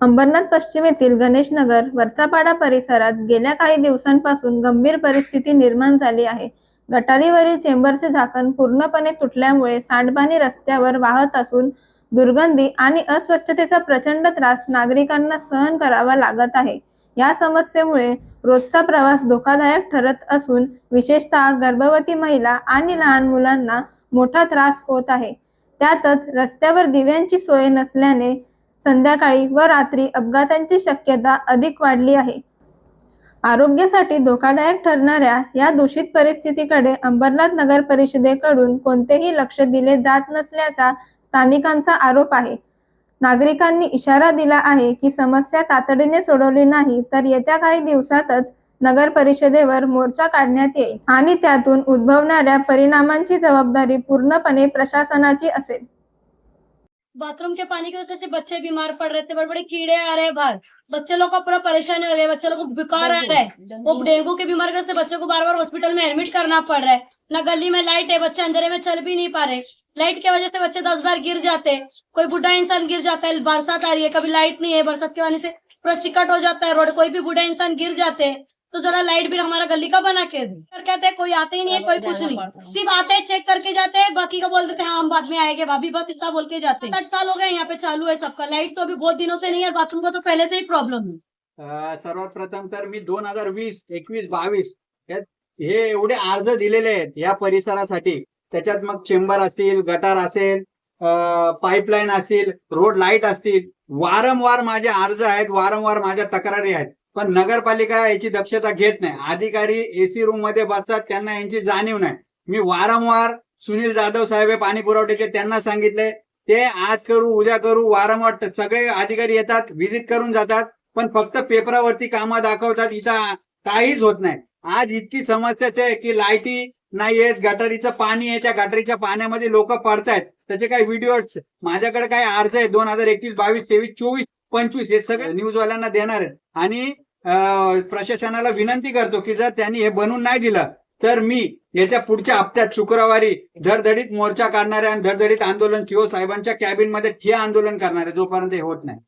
अंबरनाथ पश्चिम येथील गणेशनगर वरचापाडा परिसरात गेल्या काही दिवसांपासून गंभीर परिस्थिती निर्माण झाली आहे. गटारीवरील चेंबरचे झाकण पूर्णपणे तुटल्यामुळे सांडपाणी रस्त्यावर वाहत असून दुर्गंधी आणि अस्वच्छतेचा प्रचंड त्रास नागरिकांना सहन करावा लागत आहे. या समस्येमुळे रोजचा प्रवास धोकादायक ठरत असून विशेषतः गर्भवती महिला आणि लहान मुलांना मोठा त्रास होत आहे. त्यातच रस्त्यावर दिव्यांची सोय नसल्याने संध्याकाळी व रात्री अपघातांची शक्यता अधिक वाढली आहे. आरोग्यासाठी धोकादायक ठरणाऱ्या या दूषित परिस्थितीकडे अंबरनाथ नगर परिषदेकडून कोणतेही लक्ष दिले जात नसल्याचा स्थानिकांचा आरोप आहे. नागरिकांनी इशारा दिला आहे की समस्या तातडीने सोडवली नाही तर येत्या काही दिवसातच नगर परिषदेवर मोर्चा काढण्यात येईल आणि त्यातून उद्भवणाऱ्या परिणामांची जबाबदारी पूर्णपणे प्रशासनाची असेल. बाथरूम के पानी की वजह से बच्चे बीमार पड़ रहे थे बड़े बड़े कीड़े आ रहे हैं बाहर। बच्चे लोग को पूरा परेशान हो रही है बच्चे लोग को बुखार आ रहा है। वो डेंगू के बीमार करते बच्चों को बार बार हॉस्पिटल में एडमिट करना पड़ रहा है। ना गली में लाइट है बच्चे अंधेरे में चल भी नहीं पा रहे। लाइट की वजह से बच्चे दस बार गिर जाते हैं। कोई बुढ़ा इंसान गिर जाता है बरसात आ रही है कभी लाइट नहीं है बरसात के आने से पूरा चिकट हो जाता है रोड कोई भी बूढ़ा इंसान गिर जाते हैं। तो जरा लाइट भी हमारा गली का बना के दे। कर कहते हैं कोई आते ही नहीं है कोई कुछ नहीं। सिर्फ आते हैं चेक करके जाते हैं बाकी का बोल देते हैं हाँ हम बाद में आएंगे भाभी बस इतना बोल के जाते हैं। आठ साल हो गए यहाँ पे चालू है सबका। लाइट तो अभी बहुत दिनों से नहीं है बाथरूम का तो पहले से ही प्रॉब्लम है। सर्वात प्रथम तर मी दोन हजार वीस एकवीस बावीस हे एवढे अर्ज दिलेले आहेत या परिसरासाठी. त्याच्यात मग चेंबर असतील गटार असेल पाईपलाईन असतील रोड लाइट असतील. वारंवार माझे अर्ज आहेत वारंवार माझ्या तक्रारी आहेत. पण नगरपालिका याची दक्षता घेत नाही. अधिकारी एसी रूममध्ये बसतात त्यांना यांची जाणीव नाही. मी वारंवार सुनील जाधव साहेब हे पाणी पुरवठ्याचे त्यांना सांगितले. ते आज करू उद्या करू वारंवार सगळे अधिकारी येतात व्हिजिट करून जातात पण फक्त पेपरावरती कामं दाखवतात इथं काहीच होत नाही. आज इतकी समस्याच आहे की लाईटी नाही आहेत गटारीचं पाणी आहे त्या गटारीच्या पाण्यामध्ये लोक पडतायत. त्याचे काही व्हिडिओज माझ्याकडे काय अर्ज आहे दोन हजार एकवीस बावीस तेवीस चोवीस पंचवीस हे सगळे न्यूजवाल्यांना देणार आहेत आणि प्रशासनाला विनंती करतो की जर त्यांनी हे बनवून नाही दिलं तर मी याच्या पुढच्या हप्त्यात शुक्रवारी धडधडीत मोर्चा काढणार आहे आणि धडधडीत आंदोलन सीओ साहेबांच्या कॅबिनमध्ये ठिया आंदोलन करणार आहे जोपर्यंत हे होत नाही.